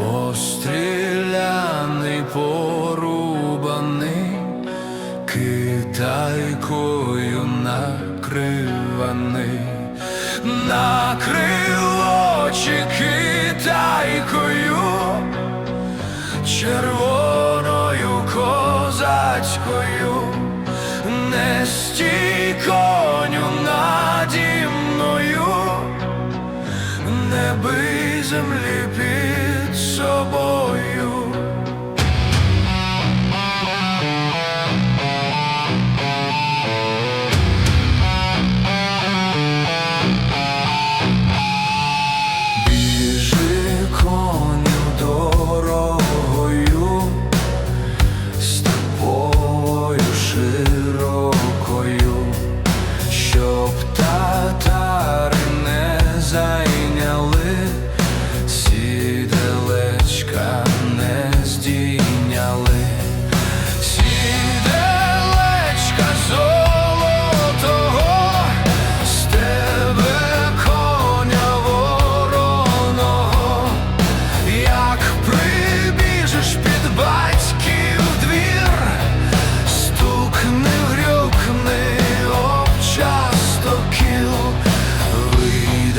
постріляний, порубаний, китайкою накриваний, накрив очі китайкою, червоною козацькою, не стій коню наді мною, не бий землі під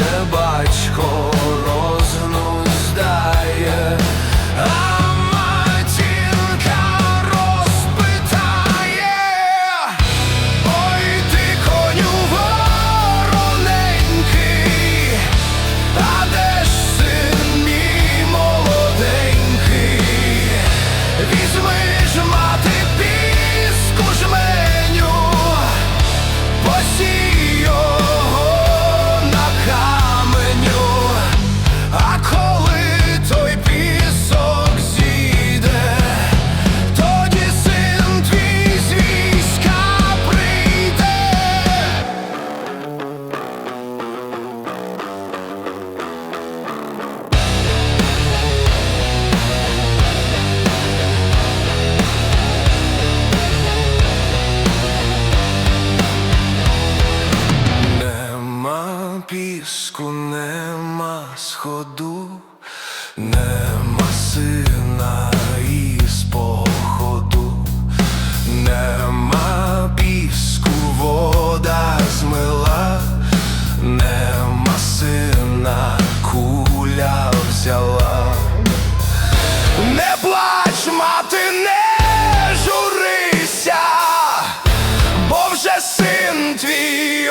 вийде батько рознуздає, а матінка розпитає. Ой, ти коню вороненький, а де син мій молоденький? Візьми піску, нема сходу, нема сина із походу, нема піску, вода змила, нема сина, куля взяла. Не плач, мати, не журися, бо вже син твій